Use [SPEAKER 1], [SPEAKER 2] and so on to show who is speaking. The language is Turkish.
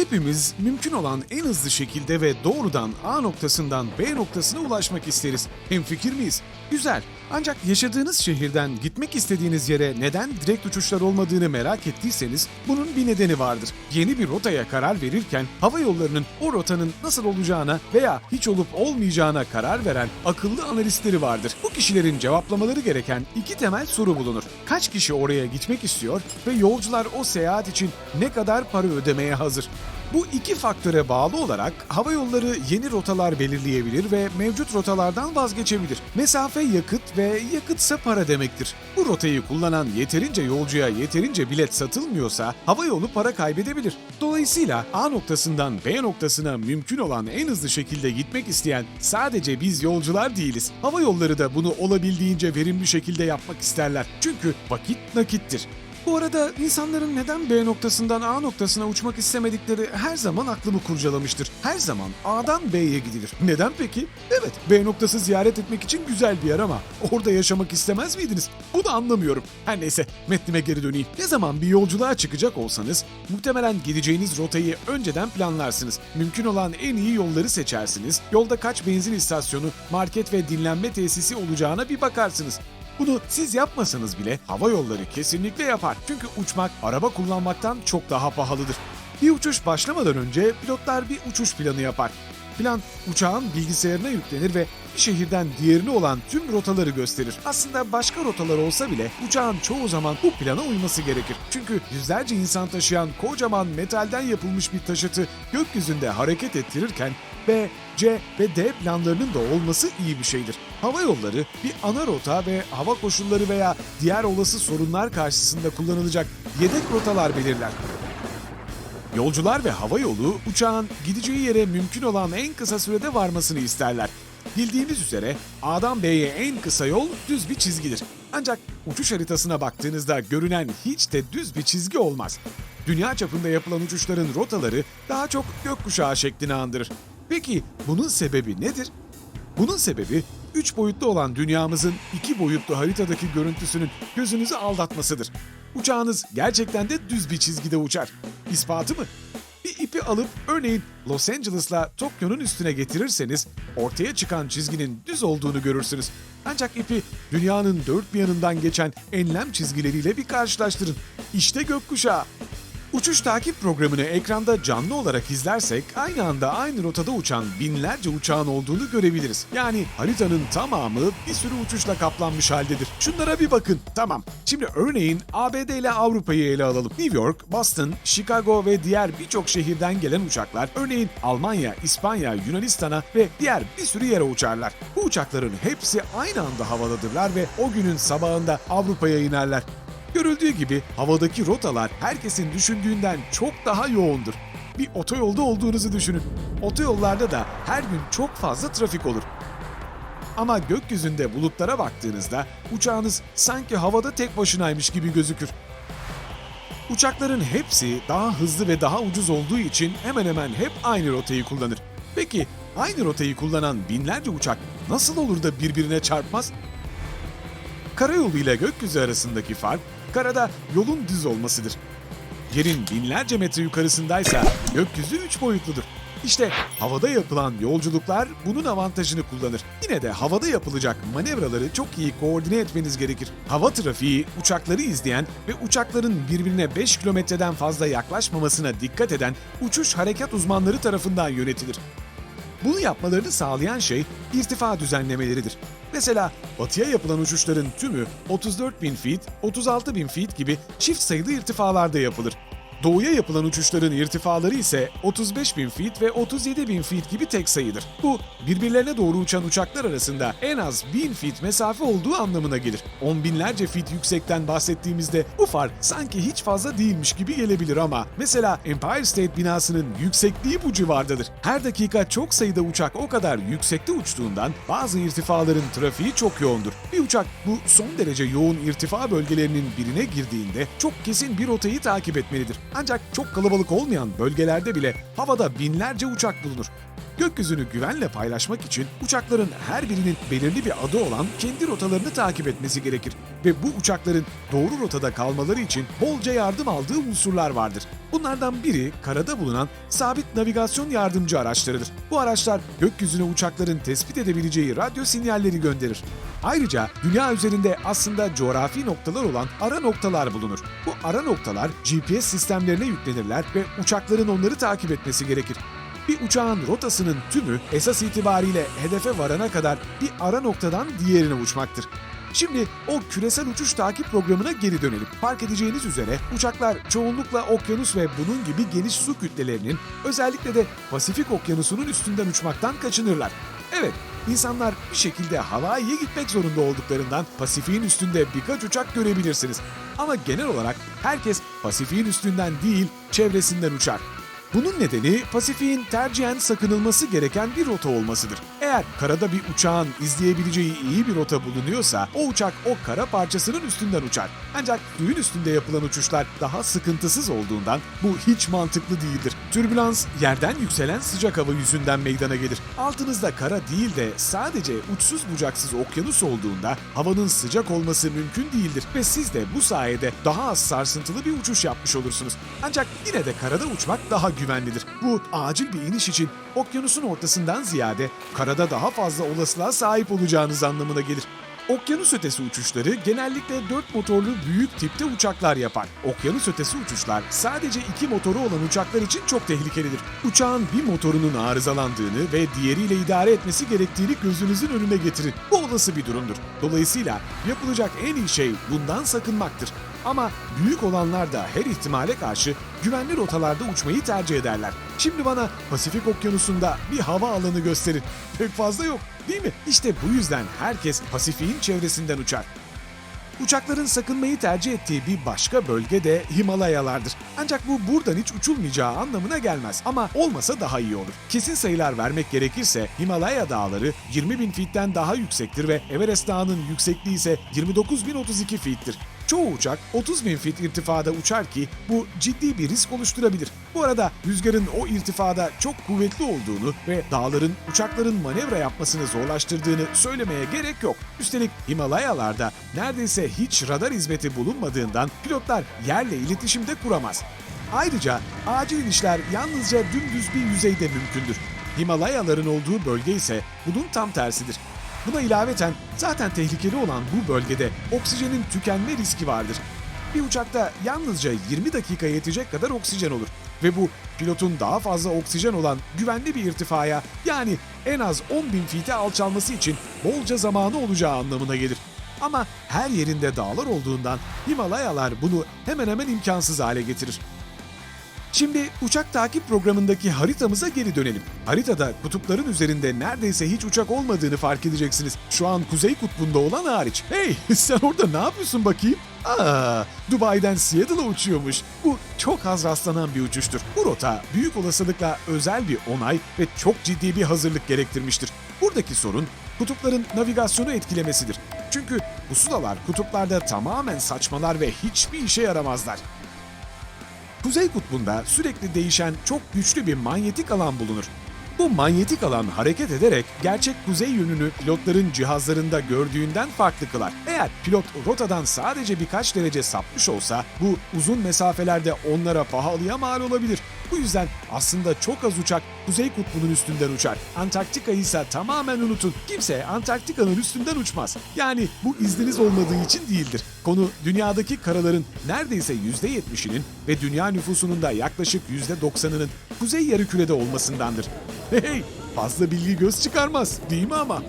[SPEAKER 1] Hepimiz mümkün olan en hızlı şekilde ve doğrudan A noktasından B noktasına ulaşmak isteriz. Hemfikir miyiz? Güzel. Ancak yaşadığınız şehirden gitmek istediğiniz yere neden direkt uçuşlar olmadığını merak ettiyseniz bunun bir nedeni vardır. Yeni bir rotaya karar verirken hava yollarının o rotanın nasıl olacağına veya hiç olup olmayacağına karar veren akıllı analistleri vardır. Bu kişilerin cevaplamaları gereken iki temel soru bulunur. Kaç kişi oraya gitmek istiyor ve yolcular o seyahat için ne kadar para ödemeye hazır? Bu iki faktöre bağlı olarak hava yolları yeni rotalar belirleyebilir ve mevcut rotalardan vazgeçebilir. Mesafe yakıt ve yakıtsa para demektir. Bu rotayı kullanan yeterince yolcuya yeterince bilet satılmıyorsa hava yolu para kaybedebilir. Dolayısıyla A noktasından B noktasına mümkün olan en hızlı şekilde gitmek isteyen sadece biz yolcular değiliz. Hava yolları da bunu olabildiğince verimli şekilde yapmak isterler. Çünkü vakit nakittir. Bu arada insanların neden B noktasından A noktasına uçmak istemedikleri her zaman aklımı kurcalamıştır. Her zaman A'dan B'ye gidilir. Neden peki? Evet, B noktası ziyaret etmek için güzel bir yer ama orada yaşamak istemez miydiniz? Bunu anlamıyorum. Her neyse, metnime geri döneyim. Ne zaman bir yolculuğa çıkacak olsanız, muhtemelen gideceğiniz rotayı önceden planlarsınız. Mümkün olan en iyi yolları seçersiniz. Yolda kaç benzin istasyonu, market ve dinlenme tesisi olacağına bir bakarsınız. Bunu siz yapmasanız bile hava yolları kesinlikle yapar. Çünkü uçmak araba kullanmaktan çok daha pahalıdır. Bir uçuş başlamadan önce pilotlar bir uçuş planı yapar. Plan uçağın bilgisayarına yüklenir ve bir şehirden diğerine olan tüm rotaları gösterir. Aslında başka rotalar olsa bile uçağın çoğu zaman bu plana uyması gerekir. Çünkü yüzlerce insan taşıyan kocaman metalden yapılmış bir taşıtı gökyüzünde hareket ettirirken B, C ve D planlarının da olması iyi bir şeydir. Hava yolları bir ana rota ve hava koşulları veya diğer olası sorunlar karşısında kullanılacak yedek rotalar belirler. Yolcular ve hava yolu uçağın gideceği yere mümkün olan en kısa sürede varmasını isterler. Bildiğiniz üzere A'dan B'ye en kısa yol düz bir çizgidir. Ancak uçuş haritasına baktığınızda görünen hiç de düz bir çizgi olmaz. Dünya çapında yapılan uçuşların rotaları daha çok gökkuşağı şeklini andırır. Peki bunun sebebi nedir? Bunun sebebi üç boyutlu olan dünyamızın iki boyutlu haritadaki görüntüsünün gözünüzü aldatmasıdır. Uçağınız gerçekten de düz bir çizgide uçar. İspatı mı? Bir ipi alıp örneğin Los Angeles'la Tokyo'nun üstüne getirirseniz ortaya çıkan çizginin düz olduğunu görürsünüz. Ancak ipi dünyanın dört bir yanından geçen enlem çizgileriyle bir karşılaştırın. İşte gökkuşağı. Uçuş takip programını ekranda canlı olarak izlersek aynı anda aynı rotada uçan binlerce uçağın olduğunu görebiliriz. Yani haritanın tamamı bir sürü uçuşla kaplanmış haldedir. Şunlara bir bakın. Tamam. Şimdi örneğin ABD ile Avrupa'yı ele alalım. New York, Boston, Chicago ve diğer birçok şehirden gelen uçaklar örneğin Almanya, İspanya, Yunanistan'a ve diğer bir sürü yere uçarlar. Bu uçakların hepsi aynı anda havadadırlar ve o günün sabahında Avrupa'ya inerler. Görüldüğü gibi havadaki rotalar herkesin düşündüğünden çok daha yoğundur. Bir otoyolda olduğunuzu düşünün. Otoyollarda da her gün çok fazla trafik olur. Ama gökyüzünde bulutlara baktığınızda uçağınız sanki havada tek başınaymış gibi gözükür. Uçakların hepsi daha hızlı ve daha ucuz olduğu için hemen hemen hep aynı rotayı kullanır. Peki aynı rotayı kullanan binlerce uçak nasıl olur da birbirine çarpmaz? Karayolu ile gökyüzü arasındaki fark, karada yolun düz olmasıdır. Yerin binlerce metre yukarısındaysa gökyüzü üç boyutludur. İşte havada yapılan yolculuklar bunun avantajını kullanır. Yine de havada yapılacak manevraları çok iyi koordine etmeniz gerekir. Hava trafiği uçakları izleyen ve uçakların birbirine 5 kilometreden fazla yaklaşmamasına dikkat eden uçuş harekat uzmanları tarafından yönetilir. Bunu yapmalarını sağlayan şey irtifa düzenlemeleridir. Mesela batıya yapılan uçuşların tümü 34 bin feet, 36 bin feet gibi çift sayılı irtifalarda yapılır. Doğuya yapılan uçuşların irtifaları ise 35 bin feet ve 37 bin feet gibi tek sayıdır. Bu birbirlerine doğru uçan uçaklar arasında en az 1000 feet mesafe olduğu anlamına gelir. On binlerce feet yüksekten bahsettiğimizde bu fark sanki hiç fazla değilmiş gibi gelebilir ama mesela Empire State binasının yüksekliği bu civardadır. Her dakika çok sayıda uçak o kadar yüksekte uçtuğundan bazı irtifaların trafiği çok yoğundur. Bir uçak bu son derece yoğun irtifa bölgelerinin birine girdiğinde çok kesin bir rotayı takip etmelidir. Ancak çok kalabalık olmayan bölgelerde bile havada binlerce uçak bulunur. Gökyüzünü güvenle paylaşmak için uçakların her birinin belirli bir adı olan kendi rotalarını takip etmesi gerekir. Ve bu uçakların doğru rotada kalmaları için bolca yardım aldığı unsurlar vardır. Bunlardan biri karada bulunan sabit navigasyon yardımcı araçlarıdır. Bu araçlar gökyüzüne uçakların tespit edebileceği radyo sinyalleri gönderir. Ayrıca dünya üzerinde aslında coğrafi noktalar olan ara noktalar bulunur. Bu ara noktalar GPS sistemlerine yüklenirler ve uçakların onları takip etmesi gerekir. Bir uçağın rotasının tümü esas itibariyle hedefe varana kadar bir ara noktadan diğerine uçmaktır. Şimdi o küresel uçuş takip programına geri dönelim. Fark edeceğiniz üzere uçaklar çoğunlukla okyanus ve bunun gibi geniş su kütlelerinin özellikle de Pasifik okyanusunun üstünden uçmaktan kaçınırlar. Evet, insanlar bir şekilde Hawaii'ye gitmek zorunda olduklarından Pasifik'in üstünde birkaç uçak görebilirsiniz. Ama genel olarak herkes Pasifik'in üstünden değil, çevresinden uçar. Bunun nedeni Pasifik'in tercihen sakınılması gereken bir rota olmasıdır. Eğer karada bir uçağın izleyebileceği iyi bir rota bulunuyorsa o uçak o kara parçasının üstünden uçar. Ancak suyun üstünde yapılan uçuşlar daha sıkıntısız olduğundan bu hiç mantıklı değildir. Türbülans yerden yükselen sıcak hava yüzünden meydana gelir. Altınızda kara değil de sadece uçsuz bucaksız okyanus olduğunda havanın sıcak olması mümkün değildir ve siz de bu sayede daha az sarsıntılı bir uçuş yapmış olursunuz. Ancak yine de karada uçmak daha güvenlidir. Bu acil bir iniş için okyanusun ortasından ziyade karada daha fazla olasılığa sahip olacağınız anlamına gelir. Okyanus ötesi uçuşları genellikle 4 motorlu büyük tipte uçaklar yapar. Okyanus ötesi uçuşlar sadece iki motoru olan uçaklar için çok tehlikelidir. Uçağın bir motorunun arızalandığını ve diğeriyle idare etmesi gerektiğini gözünüzün önüne getirin. Bu olası bir durumdur. Dolayısıyla yapılacak en iyi şey bundan sakınmaktır. Ama büyük olanlar da her ihtimale karşı güvenli rotalarda uçmayı tercih ederler. Şimdi bana Pasifik Okyanusu'nda bir hava alanı gösterin. Pek fazla yok, değil mi? İşte bu yüzden herkes Pasifik'in çevresinden uçar. Uçakların sakınmayı tercih ettiği bir başka bölge de Himalayalardır. Ancak bu buradan hiç uçulmayacağı anlamına gelmez ama olmasa daha iyi olur. Kesin sayılar vermek gerekirse Himalaya dağları 20 bin fitten daha yüksektir ve Everest Dağı'nın yüksekliği ise 29.032 fittir. Çoğu uçak 30 bin fit irtifada uçar ki bu ciddi bir risk oluşturabilir. Bu arada rüzgarın o irtifada çok kuvvetli olduğunu ve dağların uçakların manevra yapmasını zorlaştırdığını söylemeye gerek yok. Üstelik Himalayalarda neredeyse hiç radar hizmeti bulunmadığından pilotlar yerle iletişimde kuramaz. Ayrıca acil inişler yalnızca dümdüz bir yüzeyde mümkündür. Himalayaların olduğu bölge ise bunun tam tersidir. Buna ilaveten zaten tehlikeli olan bu bölgede oksijenin tükenme riski vardır. Bir uçakta yalnızca 20 dakika yetecek kadar oksijen olur ve bu pilotun daha fazla oksijen olan güvenli bir irtifaya yani en az 10 bin fite alçalması için bolca zamanı olacağı anlamına gelir. Ama her yerinde dağlar olduğundan Himalayalar bunu hemen hemen imkansız hale getirir. Şimdi uçak takip programındaki haritamıza geri dönelim. Haritada kutupların üzerinde neredeyse hiç uçak olmadığını fark edeceksiniz. Şu an kuzey kutbunda olan hariç. Hey sen orada ne yapıyorsun bakayım? Aa, Dubai'den Seattle'a uçuyormuş. Bu çok az rastlanan bir uçuştur. Bu rota büyük olasılıkla özel bir onay ve çok ciddi bir hazırlık gerektirmiştir. Buradaki sorun kutupların navigasyonu etkilemesidir. Çünkü pusulalar kutuplarda tamamen saçmalar ve hiçbir işe yaramazlar. Kuzey kutbunda sürekli değişen çok güçlü bir manyetik alan bulunur. Bu manyetik alan hareket ederek gerçek kuzey yönünü pilotların cihazlarında gördüğünden farklı kılar. Eğer pilot rotadan sadece birkaç derece sapmış olsa bu uzun mesafelerde onlara pahalıya mal olabilir. Bu yüzden aslında çok az uçak Kuzey Kutbu'nun üstünden uçar. Antarktika'yı ise tamamen unutun. Kimse Antarktika'nın üstünden uçmaz. Yani bu izniniz olmadığı için değildir. Konu dünyadaki karaların neredeyse %70'inin ve dünya nüfusunun da yaklaşık %90'ının kuzey yarımkürede olmasındandır. Hey, fazla bilgi göz çıkarmaz değil mi ama?